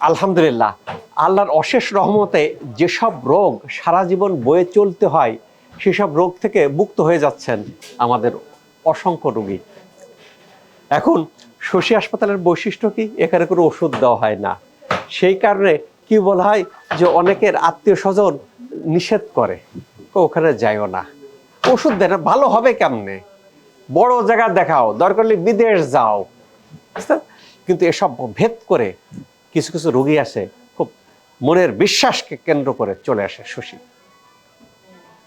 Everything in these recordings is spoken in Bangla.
আলহামদুলিল্লাহ, আল্লাহর অশেষ রহমতে যেসব রোগ সারা জীবন বয়ে চলতে হয়, সেসব রোগ থেকে মুক্ত হয়ে যাচ্ছেন আমাদের অসংখ্য রোগী। এখন শশী হাসপাতালের বৈশিষ্ট্য কি? এখানে কোনো ওষুধ দেওয়া হয় না। সেই কারণে কি বলা হয় যে অনেকের আত্মীয় স্বজন নিষেধ করে, ওখানে যাইও না। ওষুধ দেয় না ভালো হবে কেমনে? বড় জায়গা দেখাও, দরকার বিদেশ যাও। কিন্তু এসব ভেদ করে কিছু কিছু রোগী আছে খুব মনের বিশ্বাসকে কেন্দ্র করে চলে আসে শশী।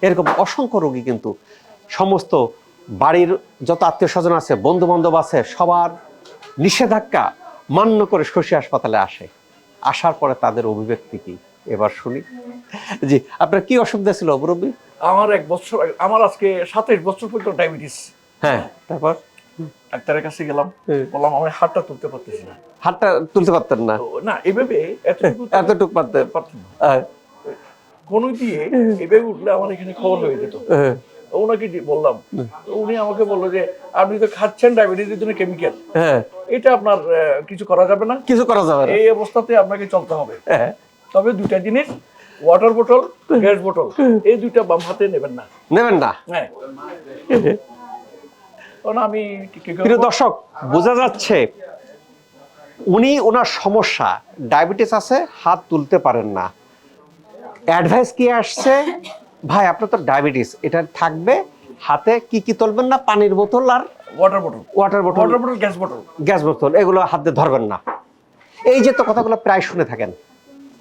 এরকম অসংখ্য রোগী কিন্তু সমস্ত বাড়ির যত আত্মীয় স্বজন আছে বন্ধু বান্ধব আছে সবার নিষেধাজ্ঞা মান্য করে শশী হাসপাতালে আসে। আসার পরে তাদের অভিব্যক্তি কি? এবার শুনি। জি আপনার কি অসুবিধা ছিল মুরব্বী আমার এক বছর আমার আজকে সাতাইশ বছর পর্যন্ত ডায়াবেটিস। হ্যাঁ তারপর? ডাক্তারের কাছে গেলাম বললাম আমি হাতটা তুলতে পারতেছি না। হাতটা তুলতে পারতেন না? না এভাবে এতটুকু পারতেন। কোনো দিয়ে এভাবে উঠলে আমার এখানে খবর হয়ে যেত। ওনাকে বললাম উনি আমাকে বলল যে আপনি তো খাচ্ছেন ডায়াবেটিসের জন্য কেমিক্যাল। এটা আপনার কিছু করা যাবে না? কিছু করা যাবে না। এই অবস্থাতে আপনাকে চলতে হবে। হ্যাঁ, তবে দুইটা জিনিস ওয়াটার বোতল গ্যাস বোতল এই দুইটা বাম হাতে নেবেন না। নেবেন না? হ্যাঁ। কারণ আমি প্রিয় দর্শক বোঝা যাচ্ছে উনি ওনার সমস্যা। ডায়াবেটিস আছে হাত তুলতে পারেন না। অ্যাডভাইস কি আসছে? ভাই আপনার তো ডায়াবেটিস এটা থাকবে হাতে কি কি তুলবেন না? পানির বোতল আর ওয়াটার বোতল ওয়াটার বোতল ওয়াটার বোতল গ্যাস বোতল গ্যাস বোতল এগুলো হাতে ধরবেন না। এই যে তো কথাগুলো প্রায় শুনে থাকেন।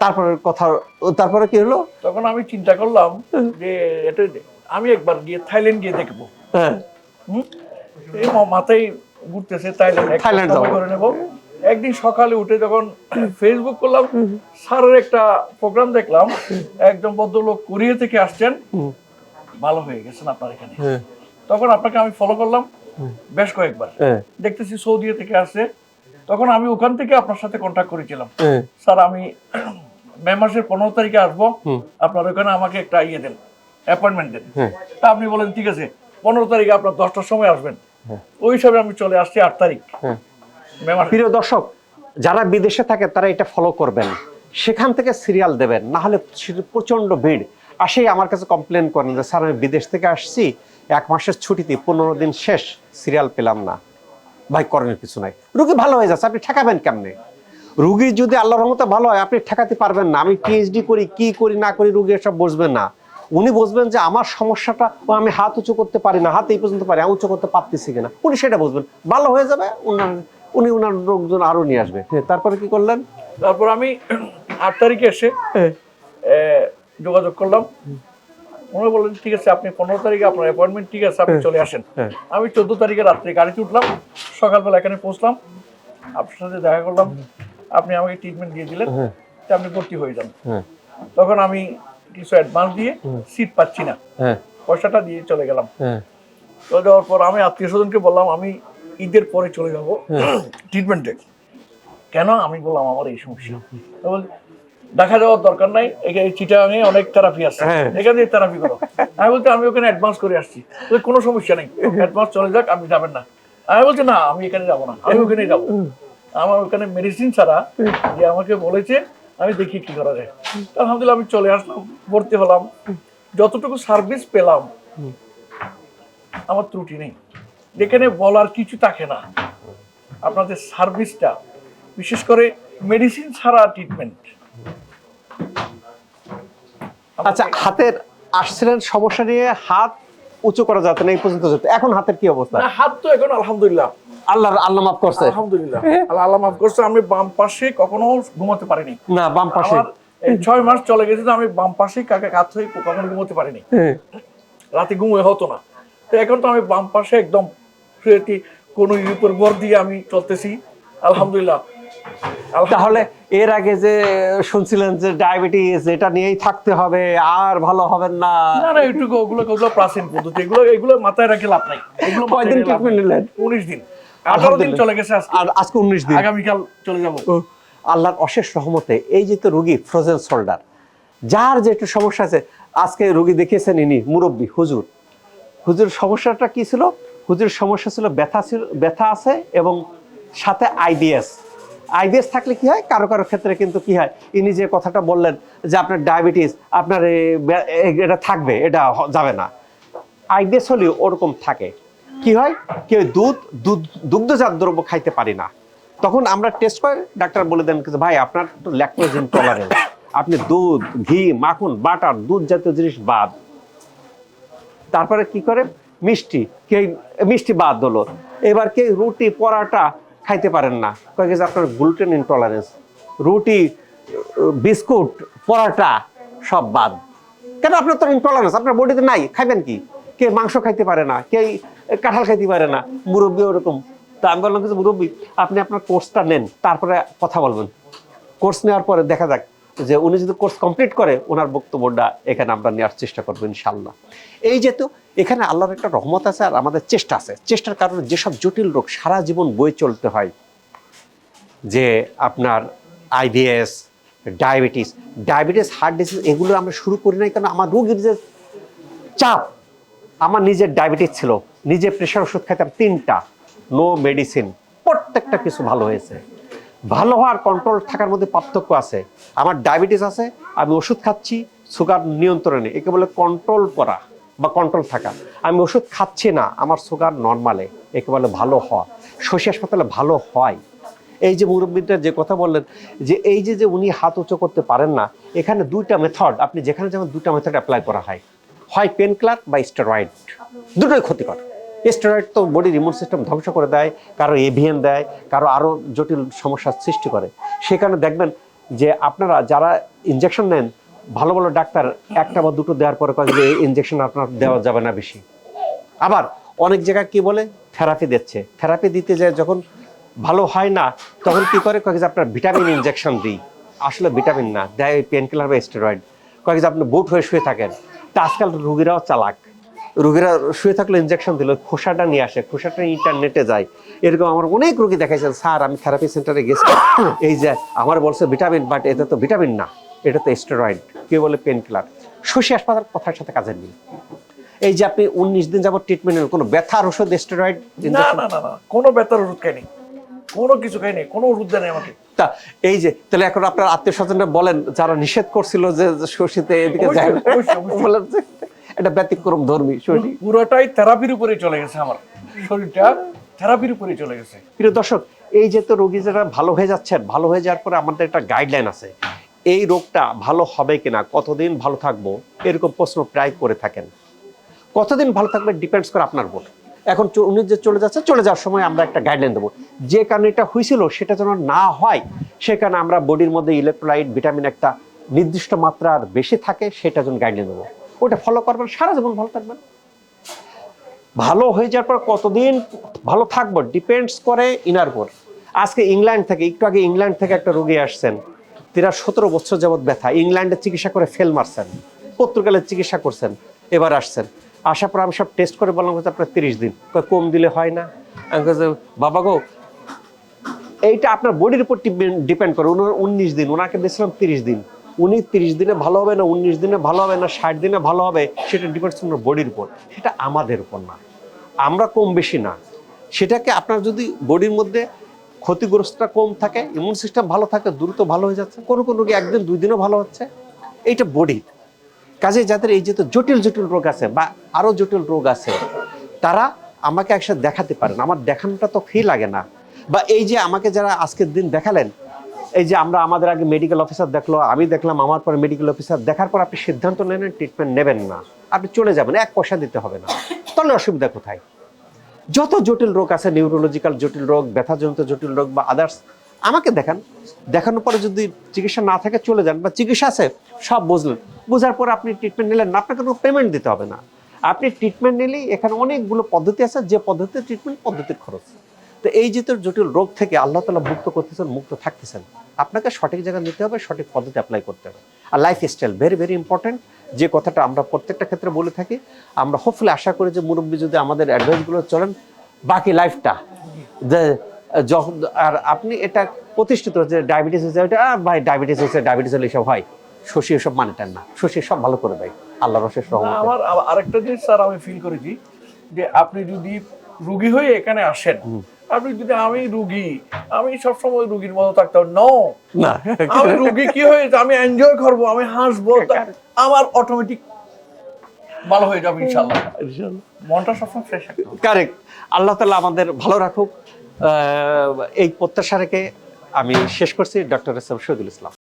তারপরে কথা তারপরে কি হলো? তখন আমি চিন্তা করলাম যে এটা আমি একবার গিয়ে থাইল্যান্ড গিয়ে দেখব। হ্যাঁ? এই মাথায় ঘুরতেছে থাইল্যান্ড। করে নেব। একদিন সকালে উঠে যখন ফেসবুক করলাম স্যারের একটা প্রোগ্রাম দেখলাম একজন ভদ্রলোক কোরিয়া থেকে আসছেন। ভালো হয়ে গেছেন আপনার এখানে। হ্যাঁ। তখন আপনাকে আমি ফলো করলাম বেশ কয়েকবার। হ্যাঁ। দেখতেছি সৌদি থেকে আসছে। তখন আমি ওখান থেকে আপনার সাথে কন্ট্যাক্ট করেছিলাম। হ্যাঁ। স্যার আমি মে মাসের পনেরো তারিখে আসব। আপনার ওখানে আমাকে একটা ইয়ে দেন অ্যাপয়েন্টমেন্ট দেন। তা আপনি বলেন ঠিক আছে পনেরো তারিখে আপনার দশটার সময় আসবেন। ওই হিসাবে আমি চলে আসছি আট তারিখ। হ্যাঁ। প্রিয় দর্শক যারা বিদেশে থাকে তারা এটা ফলো করবেন। সেখান থেকে সিরিয়াল দেবেন না হলে প্রচণ্ড ভিড়। আসেই আমার কাছে কমপ্লেন করেন যে স্যার আমি বিদেশ থেকে আসছি এক মাসের ছুটিতে পনেরো দিন শেষ সিরিয়াল পেলাম না। ভাই করণের কিছু নাই। রুগী ভালো হয়ে যাচ্ছে আপনি ঠেকাবেন কেমনে? রুগী যদি আল্লাহর রহমতে ভালো হয় আপনি ঠেকাতে পারবেন না। আমি পিএইচডি করি কি করি না করি রুগী এসব বুঝবেন না। উনি বুঝবেন যে আমার সমস্যাটা আমি হাত উঁচু করতে পারি না হাত এই পর্যন্ত পারি আমি উঁচু করতে পারতেছি কিনা। উনি সেটা বুঝবেন ভালো হয়ে যাবে উনি উনার লোকজন আরও নিয়ে আসবে। হ্যাঁ, তারপরে কি করলেন? তারপর আমি আট তারিখে এসে যোগাযোগ করলাম। উনি বললেন ঠিক আছে আপনি পনেরো তারিখে আপনার অ্যাপয়েন্টমেন্ট ঠিক আছে আপনি চলে আসেন। আমি চোদ্দ তারিখে রাত্রে গাড়িতে উঠলাম। সকালবেলা এখানে পৌঁছলাম। আপনার সাথে দেখা করলাম। আপনি আমাকে ট্রিটমেন্ট দিয়ে দিলেন। হ্যাঁ। আপনি ভর্তি হয়ে যান। হ্যাঁ। তখন আমি কিছু অ্যাডভান্স দিয়ে সিট পাচ্ছি না। হ্যাঁ। পয়সাটা দিয়ে চলে গেলাম। হ্যাঁ। চলে যাওয়ার পর আমি আত্মীয় স্বজনকে বললাম আমি ঈদের পরে চলে যাব ট্রিটমেন্টে কেন? আমি বললাম আমার এই সমস্যা। দেখা যাওয়ার দরকার নাই। এখানে চিটাগাঙে অনেক থেরাপি আছে। হ্যাঁ। এখান থেকে থেরাপি করো। আমি বলতে আমি ওখানে অ্যাডভান্স করে আসছি। কোনো সমস্যা নেই। অ্যাডভান্স চলে যাক আমি যাবেন না। আমি বলছি না আমি এখানে যাব না। আমি ওখানে যাব। আমার ওখানে মেডিসিন ছাড়া যে আমাকে বলেছে আমি দেখি কি করা যায়। আলহামদুলিল্লাহ আমি চলে আসলাম ভর্তি হলাম। যতটুকু সার্ভিস পেলাম আমার ত্রুটি নেই। যেখানে বলার কিছু থাকে না। আপনাদের সার্ভিসটা বিশেষ করে মেডিসিন ছাড়া ট্রিটমেন্ট আচ্ছা হাতের আসছিলেন সমস্যা নিয়ে হাত উঁচু করা যেত না এই পর্যন্ত যেত এখন হাতের কি অবস্থা? না হাত তো এখন আলহামদুলিল্লাহ। আল্লাহ আল্লাহ মাফ করছে। আলহামদুলিল্লাহ। আল্লাহ আল্লাহ মাফ করছে আমি বাম পাশে কখনো ঘুমাতে পারিনি। না বাম পাশে। ছয় মাস চলে গেছে আমি বাম পাশে কাকে কাত হয়ে কখনো ঘুমোতে পারিনি। রাতে ঘুমে হতো না। তো এখন তো আমি বাম পাশে একদম কোনো উপর ভর দিয়ে আমি চলতেছি। আলহামদুলিল্লাহ। তাহলে এর আগে যে শুনছিলেন যে ডায়াবেটিস এটা নিয়েই থাকতে হবে আর ভালো হবেন না। না না এইটুকু ওগুলো ওগুলো প্রাচীন পদ্ধতি এগুলো এগুলো মাথায় রাখে লাভ নাই। এগুলো কয়দিন ট্রিটমেন্ট নিলেন? উনিশ দিন। দিন চলে গেছে আর আজকে উনিশ দিন। আগামীকাল চলে যাব। আল্লাহর অশেষ রহমতে এই যে তো রুগী ফ্রোজেন শোল্ডার যার যে একটু সমস্যা আছে আজকে রুগী দেখিয়েছেন ইনি মুরব্বী হুজুর। হুজুর সমস্যাটা কি ছিল? হুজুর সমস্যা ছিল ব্যথা ছিল ব্যথা আছে এবং সাথে আইবিএস আইবিএস থাকলে কি হয়? কারও কারও ক্ষেত্রে কিন্তু কি হয়? ইনি যে কথাটা বললেন যে আপনার ডায়াবেটিস আপনার এটা থাকবে এটা যাবে না। আইবিএস হলেও ওরকম থাকে। কি হয়? কেউ দুধ দুধ, দুগ্ধজাত দ্রব্য খাইতে পারি না। তখন আমরা টেস্ট করে ডাক্তার বলে দেন ভাই, আপনার তো ল্যাকটোজ ইনটলারেন্স আপনি দুধ, ঘি, মাখন, বাটার, দুধ জাতীয় জিনিস বাদ। তারপরে কি করে? মিষ্টি কে মিষ্টি বাদ হলো। এবার কে রুটি, পরাটা খাইতে পারেন না। কয়েক আপনার গ্লুটেন ইনটলারেন্স রুটি, বিস্কুট, পরাটা সব বাদ। কেন আপনার তো ইনটলারেন্স আপনার বডিতে নাই, খাইবেন কি? কে মাংস খাইতে পারে না। কে কাঁঠাল খাইতে পারে না। মুরব্বী ওরকম। তা আমি বললাম, কিছু মুরব্বী, আপনি আপনার কোর্সটা নেন, তারপরে কথা বলবেন। কোর্স নেওয়ার পরে দেখা যাক যে উনি যদি কোর্স কমপ্লিট করে ওনার বক্তব্যটা এখানে আমরা নেওয়ার চেষ্টা করব ইনশাল্লাহ এই যেহেতু এখানে আল্লাহর একটা রহমত আছে আর আমাদের চেষ্টা আছে। চেষ্টার কারণে যেসব জটিল রোগ সারা জীবন বয়ে চলতে হয়, যে আপনার IBS, diabetes diabetes, heart disease এগুলো আমরা শুরু করি নাই কারণ আমার রোগীর যে চাপ আমার নিজের ডায়াবেটিস ছিল নিজে প্রেশার ওষুধ খাইতাম তিনটা নো মেডিসিন প্রত্যেকটা কিছু ভালো হয়েছে। ভালো হওয়ার কন্ট্রোল থাকার মধ্যে পার্থক্য আছে। আমার ডায়াবেটিস আছে, আমি ওষুধ খাচ্ছি সুগার নিয়ন্ত্রণে, একে বলে কন্ট্রোল করা বা কন্ট্রোল থাকা। আমি ওষুধ খাচ্ছি না, আমার সুগার নর্মালে একে বলে ভালো হওয়া। শশী হাসপাতালে ভালো হয়। এই যে মুরব্বীটা যে কথা বললেন, যে এই যে যে উনি হাত উঁচু করতে পারেন না, এখানে দুইটা মেথড আপনি যেখানে যেমন দুইটা মেথড অ্যাপ্লাই করা হয়। হয় পেন ক্লার বা স্টেরয়েড দুটোই ক্ষতিকর। স্টেরয়েড তো বডির ইমিউন সিস্টেম ধ্বংস করে দেয়, কারও এভিএন দেয়, কারও আরও জটিল সমস্যার সৃষ্টি করে। সেখানে দেখবেন যে আপনারা যারা ইনজেকশন নেন, ভালো ভালো ডাক্তার একটা বা দুটো দেওয়ার পরে কয়েক যে এই ইনজেকশন আপনার দেওয়া যাবে না বেশি। আবার অনেক জায়গায় কি বলে? থেরাপি দিচ্ছে। থেরাপি দিতে যায় যখন ভালো হয় না, তখন কি করে? কয়েক আপনার ভিটামিন ইনজেকশন দিই। আসলে ভিটামিন না, দেয় পেন কিলার বা স্টেরয়েড কয়েক যে আপনি বুট হয়ে শুয়ে থাকেন। তা আজকাল রুগীরাও চালাক। রুগীরা শুয়ে থাকলে ইনজেকশন দিল খোসাটা নিয়ে আসে খোসাটা ইন্টারনেটে যায়। এরকম আমার অনেক রুগী দেখাইছেন স্যার আমি থেরাপি সেন্টারে গেছি। এই যে আমার বলছে ভিটামিন বাট এটা তো ভিটামিন না এটা তো স্টেরয়েড কেউ বলে পেন কিলার শশী হাসপাতাল কথার সাথে কাজের নেই এই যে আপনি উনিশ দিন যাবত ট্রিটমেন্ট কোনো ব্যথার ওষুধ স্টেরয়েড না না না না কোনো ব্যথার ওষুধ খাইনি। কোনো কিছু খাইনি কোনো ওষুধ দেয় আমাকে। তা এই যে তাহলে এখন আপনার আত্মীয় স্বজনরা বলেন যারা নিষেধ করছিল যে শশীতে এদিকে যায়। বলেন এটা ব্যতিক্রম ধর্মী শশী। পুরোটাই থেরাপির উপরে চলে গেছে আমার। শরীরটা থেরাপির উপরে চলে গেছে। প্রিয় দর্শক এই যে তো রোগী যারা ভালো হয়ে যাচ্ছেন ভালো হয়ে যাওয়ার পরে আমাদের একটা গাইডলাইন আছে। এই রোগটা ভালো হবে কিনা কতদিন ভালো থাকব এরকম প্রশ্ন প্রায় করে থাকেন। কতদিন ভালো থাকবে ডিপেন্ডস করে আপনার উপর। এখন উনি যে চলে যাচ্ছে, চলে যাওয়ার সময় আমরা একটা গাইডলাইন দেবো। যে কারণে এটা হয়েছিল, সেটা যেন না হয় সেখানে আমরা বডির মধ্যে ইলেকট্রোলাইট ভিটামিন একটা নির্দিষ্ট মাত্রার বেশি থাকে, সেটা যেন গাইডলাইন দেবো। ওটা ফলো করবেন, সারা জীবন ভালো থাকবেন। ভালো হয়ে যাওয়ার পর কতদিন ভালো থাকব ডিপেন্ডস করে ইনার উপর আজকে ইংল্যান্ড থেকে, একটু আগে ইংল্যান্ড থেকে একটা রোগী আসছেন। তেরা সতেরো বছর যাবত ব্যথা। ইংল্যান্ডে চিকিৎসা করে ফেল মারছেন। পর্তুগালের চিকিৎসা করছেন, এবার আসছেন। আসার পর আমি সব টেস্ট করে বললাম যে আপনার তিরিশ দিন। কম দিলে হয় না। বাবা গো, এইটা আপনার বডির উপর ডিপেন্ড করে। উনার উনিশ দিন ওনাকে দিয়েছিলাম তিরিশ দিন। উনি তিরিশ দিনে ভালো হবে না, উনিশ দিনে ভালো হবে না, ষাট দিনে ভালো হবে, সেটা ডিপেন্ডস ওনার বডির উপর। সেটা আমাদের উপর না। আমরা কম বেশি না। সেটাকে আপনার যদি বডির মধ্যে ক্ষতিগ্রস্তটা কম থাকে ইমিউন সিস্টেম ভালো থাকে, দ্রুত ভালো হয়ে যাচ্ছে, কোনো কোনো রোগী একদিন, দুই দিনও ভালো হচ্ছে। এইটা বডির কাজে যাদের এই যে তো জটিল জটিল রোগ আছে বা আরও জটিল রোগ আছে, তারা আমাকে একসাথে দেখাতে পারেন। আমার দেখানোটা তো ফি লাগে না। বা এই যে আমাকে যারা আজকের দিন দেখালেন, এই যে আমরা আমাদের আগে মেডিকেল অফিসার দেখল, আমি দেখলাম আমার পরে মেডিকেল অফিসার দেখার পর আপনি সিদ্ধান্ত নেন ট্রিটমেন্ট নেবেন না। আপনি চলে যাবেন, এক পয়সা দিতে হবে না। তাহলে অসুবিধা কোথায়? যত জটিল রোগ আছে নিউরোলজিক্যাল জটিল রোগ, ব্যথাজনিত জটিল রোগ বা আদার্স আমাকে দেখান। দেখানোর পরে যদি চিকিৎসা না থাকে, চলে যান। বা চিকিৎসা আছে, সব বুঝলেন। বোঝার পর আপনি ট্রিটমেন্ট নিলেন না, আপনাকে কোনো পেমেন্ট দিতে হবে না। আপনি ট্রিটমেন্ট নিলেই এখানে অনেকগুলো পদ্ধতি আছে, যে পদ্ধতিতে ট্রিটমেন্ট পদ্ধতির খরচ। তো এই যে তোর জটিল রোগ থেকে আল্লাহ তালা মুক্ত করতেছেন, মুক্ত থাকতেছেন, আপনাকে সঠিক জায়গায় নিতে হবে, সঠিক পদ্ধতি অ্যাপ্লাই করতে হবে। আর lifestyle very very important যে কথাটা আমরা প্রত্যেকটা ক্ষেত্রে বলে থাকি, আমরা হোপফুলি আশা করি যে মুরব্বী যদি আমাদের অ্যাডভাইসগুলো চলেন, বাকি লাইফটা যে, যখন, আর আপনি এটা প্রতিষ্ঠিত যে ডায়াবেটিস হয়েছে ভাই ডায়াবেটিস হয়েছে ডায়াবেটিস হলে এসব হয়। শশী এসব মানেটেন না। শশী সব ভালো করে দেয় আল্লাহ রশেষ না, রহমত। আমার আরেকটা জিনিস স্যার আমি ফিল করেছি যে আপনি যদি রুগী হয়ে এখানে আসেন আপনি যদি আমি রুগী আমি সবসময় রুগীর মতো থাকতাম নো না। আমি রুগী কি হয়েছে আমি এনজয় করব আমি হাসবো আমার অটোমেটিক ভালো হয়ে যাবে ইনশাল্লাহ মনটা সবসময় ফ্রেশ কারেক্ট আল্লাহ তালা আমাদের ভালো রাখুক। আহ, এই প্রত্যাশা রেখে আমি শেষ করছি doctor S M Shahidul Islam.